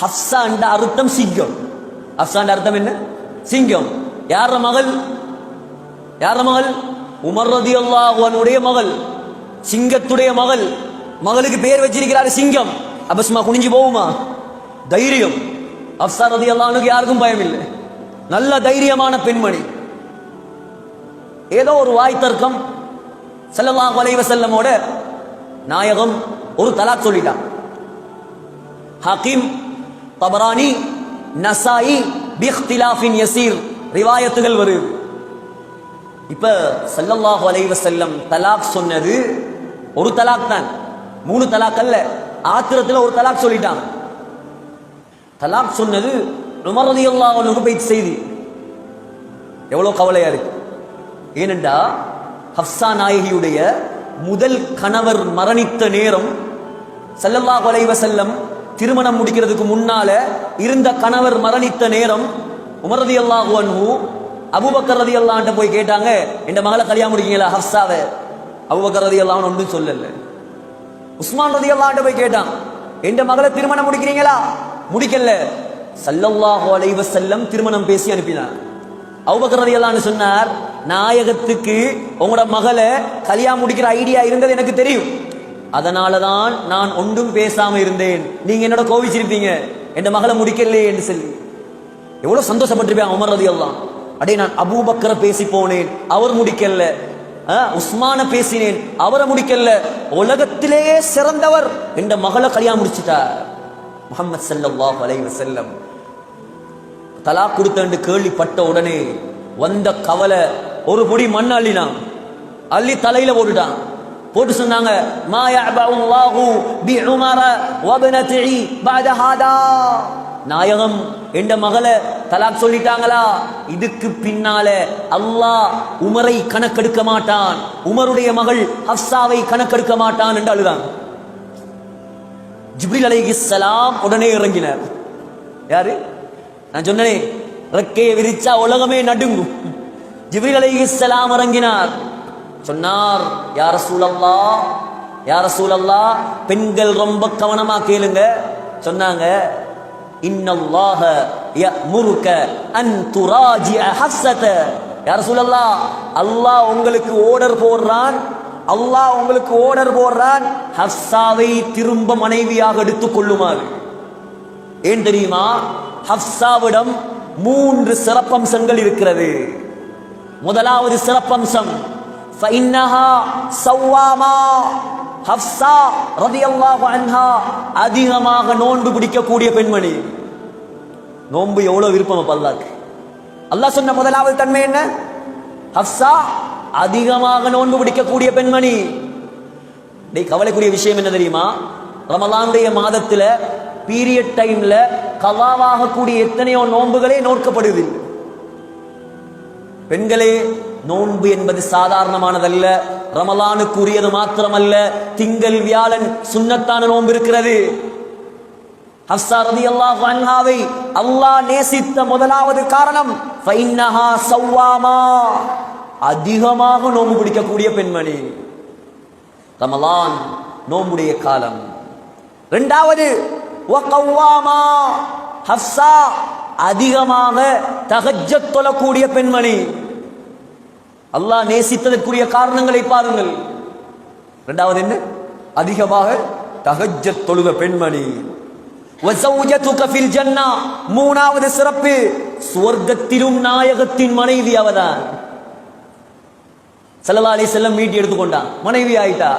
ஹப்சா என்ற அர்த்தம் சிங்கம். ஹப்சா என்ற அர்த்தம் என்ன? சிங்கம். யார மகள்? யார மகள்? உமர் ரதியல்லாஹுடைய மகள். சிங்கத்துடைய மகள். மகளுக்கு பேர் வச்சிருக்கிறார் சிங்கம். அப்ப சும்மா குனிஞ்சு போகுமா? தைரியம். அப்சா ரதியல்லாஹுக்கு யாருக்கும் பயம் இல்லை நல்ல தைரியமான பெண்மணி. ஏதோ ஒரு வாய் தர்க்கம். ஸல்லல்லாஹு அலைஹி செல்லமோட நாயகம் ஒரு தலாக் சொல்லிட்டான். ஹக்கீம் தபரானி நசாயி பிஹ்திலாஃபின் யசீர். ரிவாயத்துகள் வருது இப்ப சல்லல்லாஹு அலைவ செல்லம் தலாக் சொன்னது ஒரு தலாக் தான். மூணு தலாக் அல்ல. ஆத்திரத்துல ஒரு தலாக் சொல்லிட்டாங்க. தலாக் சொன்னது உமர் ரலியல்லாஹு அன்ஹு போய் செய்தி. எவ்வளவு கவலையா இருக்கு. ஏனென்றா ஹப்சா நாயகியுடைய முதல் கணவர் மரணித்த நேரம் ஸல்லல்லாஹு அலைஹி செல்லம் திருமணம் முடிக்கிறதுக்கு முன்னால இருந்த கணவர் மரணித்த நேரம் உமரதி ரலியல்லாஹு அபுபக்கர் ரதி அல்லாண்ட போய் கேட்டாங்க என் மகளை கல்யாணம் முடிக்கீங்களா ஹப்சாவை? அபுவகரதி அல்லான்னு ஒன்றும் சொல்லல. உஸ்மான் ரதி ரலியல்லாஹு போய் கேட்டான் என் மகளை திருமணம் முடிக்கிறீங்களா? முடிக்கல. சல்லல்லாஹு அலைவ செல்லம் திருமணம் பேசி அனுப்பினார் ரதி அல்லான்னு சொன்னார் நாயகத்துக்கு உங்களோட மகளை கல்யாணம் முடிக்கிற ஐடியா இருந்தது எனக்கு தெரியும். அதனால தான் நான் ஒன்றும் பேசாம இருந்தேன். நீங்க என்னோட கோவிச்சிருப்பீங்க. என் மகளை முடிக்கலையே என்று சொல்லி. எவ்வளவு சந்தோஷப்பட்டிருப்பேன் உமர் எல்லாம் அடே நான் அபூபக்கரை பேசி போனேன். அவர் முடிக்கல. ஆ, உஸ்மான பேசினேன். அவரை முடிக்கல. உலகத்திலேயே சிறந்தவர் என் மகளை கல்யாணம் முடிச்சிட்டார். முகமது ஸல்லல்லாஹு அலைஹி செல்லம் தலா கொடுத்தண்டு கேள்விப்பட்ட உடனே வந்த கவலை ஒரு பொடி மண் அள்ளினான். அள்ளி தலையில போட்டுட்டான். போட்டு சொன்னாங்க மா யஅபுல்லாஹு பி உமர வபனத்தி பஅத நாயகம் என்ற மகளை தலாக் சொல்லிட்டாங்களா இதுக்கு பின்னால அல்லாஹ் உமரை கணக்கெடுக்க மாட்டான் உமருடைய மகள் ஹப்சாவை கணக்கெடுக்க மாட்டான் என்று அழுதாங்க ஜிப்ரில் அலைஹிஸ்ஸலாம் உடனே இறங்கினார் யாரு நான் சொன்னேன் ரெக்கையை விரிச்சா உலகமே நடுங்கும் ஜிப்ரில் அலைஹிஸ்ஸலாம் இறங்கினார் சொன்னார் யார சூழல்லா யார சூழல்லா பெண்கள் ரொம்ப கவனமா கேளுங்க. சொன்னாங்க இன்னல்லாஹ முருக்க அன் துராஜி ஹஃப்ஸத. யார சூழல்லா அல்லாஹ் உங்களுக்கு ஓர்டர் போடுறான் அல்லாஹ் உங்களுக்கு ஓர்டர் போடுறான் ஹஃப்ஸாவை திரும்ப மனைவியாக எடுத்துக் கொள்ளுமாறு. ஏன் தெரியுமா? ஹப்சாவிடம் மூன்று சிறப்பம்சங்கள் இருக்கிறது. முதலாவது சிறப்பம்சம் ஃபஇன்னஹா சவ்வாமா ஹப்சா ரலியல்லாஹு அன்ஹா அதிகமாக நோன்பு பிடிக்கக்கூடிய பெண்மணி. நோன்பு எவ்வளவு விருப்பம் அப்ப அல்லாஹ் சொன்ன முதலாவது தன்மை என்ன? ஹப்சா அதிகமாக நோன்பு பிடிக்கக்கூடிய பெண்மணி. டேய் கவலைக்குரிய விஷயம் என்ன தெரியுமா? ரமலானுடைய மாதத்துல பீரியட் டைம்ல கலாவாகக்கூடிய எத்தனையோ நோன்புகளே நோக்கப்படுது. பெண்களே நோன்பு என்பது சாதாரணமானதல்ல. ரமலானுக்கு உரியது மாத்திரமல்ல. திங்கள் வியாழன் சுன்னத்தான நோன்பு இருக்கிறது. ஹப்சா அல்லாஹ் அன்ஹாவை அல்லாஹ் நேசித்த முதலாவது காரணம் ஃபைன்னஹா சவ்வாமா அதிகமாக நோன்பு பிடிக்கக்கூடிய பெண்மணி. ரமலான் நோம்புடைய காலம். இரண்டாவது ஹப்சா அதிகமாக தகஜ தொழக்கூடிய பெண்மணி. அல்லாஹ் நேசித்ததற்குரிய காரணங்களை பாருங்கள். இரண்டாவது என்ன? அதிகமாக தகஜ தொழுக பெண்மணி. மூணாவது சிறப்பு சுவர்க்கத்திலும் நாயகத்தின் மனைவி அவதான். செல்லலாலே செல்லம் மீட்டி எடுத்துக்கொண்டான். மனைவி ஆயிட்டா?